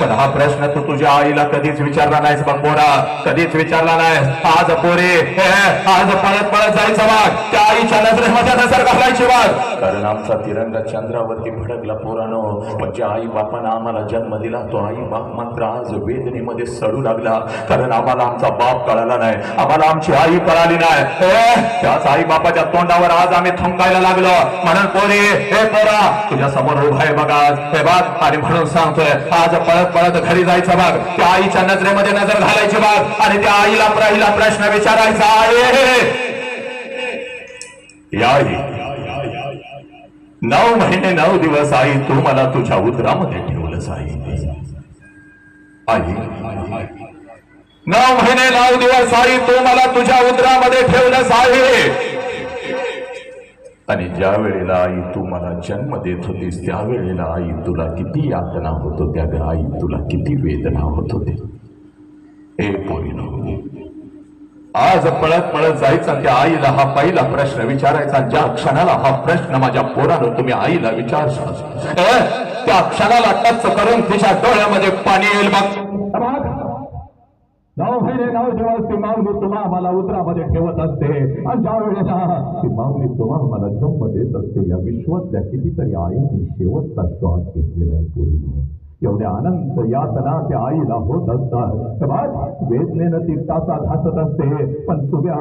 पण हा प्रश्न तू तुझ्या आईला कधीच विचारला नाहीस बघ कधीच विचारला नाहीस. आज पोरे आज परत पळत जायचं वाघ त्या आईच्या नजरेमध्ये नजर घालायची वाघ कारण आमचा तिरंगा चंद्रावरती भडकला पोरानो. पण ज्या आई बापानं आम्हाला जन्म दिला. तो आई बाप मात्र आज वेदनेमध्ये सडू लागला. कारण आम्हाला आमचा बाप कळाला नाही. आम्हाला आमची आई कळाली नाही. त्याच आई बापाच्या तोंडावर आज आम्ही थंकायला लागलो. म्हणून पोरी हे पोरा तुझ्या समोर उभा आहे बघा हे बाग आणि म्हणून सांगतोय आज पळत पळत घरी जायचं बाग त्या आईच्या नजरेमध्ये नजर घालायची बाग आणि त्या आईला पहिला प्रश्न विचारायचा आहे. या आई नऊ महिने नऊ दिवस आई तू मला तुझ्या उदरामध्ये ठेवलंस आई आई नऊ महिने नऊ दिवस आई तू मला तुझ्या उदरामध्ये ठेवलंस आहे आणि ज्या वेळेला आई तू मला जन्म देत होतीस त्यावेळेला आई तुला किती यातना होत होत्या आई तुला किती वेदना होत होते ए पोरीनो आज पळत पळत जायचा त्या आईला हा पहिला प्रश्न विचारायचा. ज्या क्षणाला हा प्रश्न माझ्या पोरानं तुम्ही आईला विचारशाल त्या क्षणाला टच करून तिच्या डोळ्यामध्ये पाणी येईल बघ. नऊ महिने नऊ दिवस ती माऊली तुम्हा मला उतरामध्ये ठेवत असते आणि ज्या वेळेला ती माऊली तुम्हा मला जन्म देत असते या विश्वातल्या कितीतरी आईने शेवटचा श्वास घेतलेला आहे पोरीनो. एवढ्या अनंत यातना त्या आईला होत असतात. तेव्हा वेदनेनं ती तासा घासत असते पण तुझ्या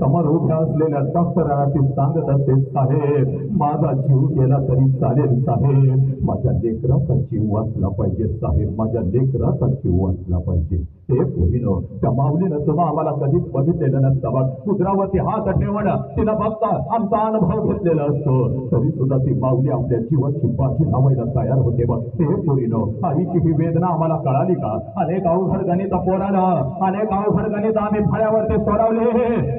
समोर उभ्या असलेल्या डॉक्टरांना ती सांगत असते साहेब माझा जीव गेला तरी चालेल साहेब. माझ्या लेकराचा जीव वाचला पाहिजे साहेब. माझ्या लेकराचा जीव वाचला पाहिजे. हे पोरीनो त्या माऊलीनं तुम्हा आम्हाला कधीच बघितलेलं नसतं. बघ कुदरावरती हात ठेवणं तिला बघता आमचा अनुभव घेतलेला असतो. तरी सुद्धा ती माऊली आपल्या जीवन बाजी लावायला तयार होते बघ. हे पोरीनो आईची ही वेदना आम्हाला कळाली का? अनेक अवघड गणित पोरानं अनेक अवघड गणित आम्ही फळ्यावरती सोडवले.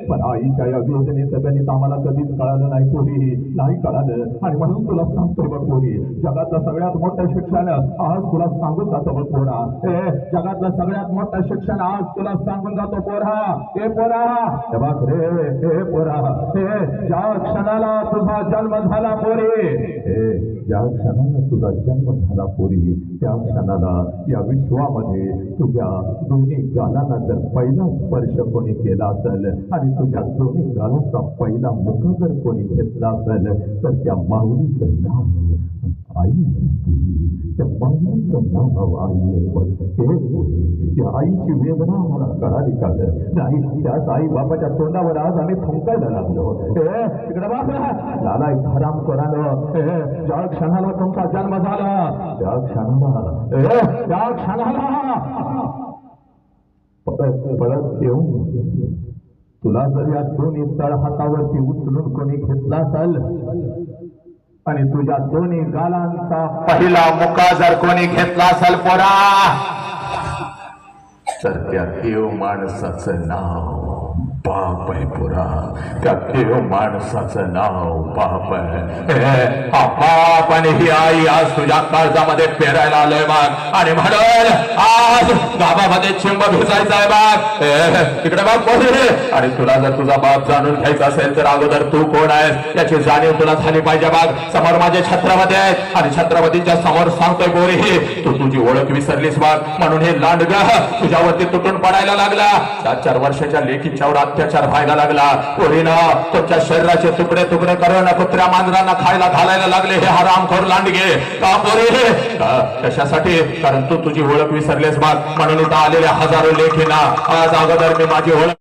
पण आईच्या या वेदनेचं गणित आम्हाला कधीच कळालं नाही पोरी. नाही कळालं. आणि म्हणून तुला सांगतोय बघ पोरी जगातलं सगळ्यात मोठं शिक्षण आज तुला सांगून जातो बघ पोरा. ए जगातलं सगळ्यात मोठं शिक्षण आज तुला सांगून जातो पोरा. हे पोरा. हे बाप रे हे पोरा. हे ज्या क्षणाला तुझा जन्म झाला पोरी. हे ज्या क्षणाला तुझा जन्म झाला पोरी त्या क्षणाला या विश्वामध्ये तुझ्या दोन्ही गालांना जर पहिला स्पर्श कोणी केला असेल आणि तुझ्या दोन्ही गालांचा पहिला मुख जर कोणी घेतला असेल तर त्या माऊलीचं नाव आई पुरी त्या माऊलीचं नाव आई आहे बघ. हे त्या आईची वेदना मला कळाली का नाही त्याच आई बाबाच्या तोंडावर आज आम्ही थुंकायला लागलो. ए इकडे बाबा हराम करानं ज्या क्षणाला तुमचा जन्म झाला त्या क्षणाला. त्या क्षणाला. परत परत येऊन तुला जर या दोन्ही तळ हातावरती उचलून कोणी घेतला असाल आणि तुझ्या दोन्ही गालांचा पहिला मुका जर कोणी घेतला असेल पोरा तर त्या देव माणसाचं नाव बाप आहे पुरा. त्या देव माणसाचं नाव बाप आहे. हा पाप आणि ही आई आज तुझ्या काळजामध्ये पेरायला आलोय बाग. आणि म्हणून आज गावामध्ये चिंब भिजायचा आहे बाग. इकडे बघ आणि तुला जर तुझा बाप जाणून घ्यायचा असेल तर अगोदर तू कोण आहेस? याची जाणीव तुला झाली पाहिजे बाग. समोर माझे छत्रपती आहेत. आणि छत्रपतींच्या समोर सांगतोय गोरी तू तुझी ओळख विसरलीस बाग. म्हणून हे लांडग तुझ्यावरती तुटून पडायला लागला. चार चार वर्षाच्या लेखीच्या अत्याचार व्हायला लागला. पोरीनं तुमच्या शरीराचे तुकडे तुकडे करून कुत्र्या मांजरांना खायला घालायला लागले. हे हरामखोर लांडगे. का पोरी? कशासाठी? कारण तू तुझी ओळख विसरलेस बघ म्हणून आलेल्या हजारो लेखीना आज अगोदर मी माझी ओळख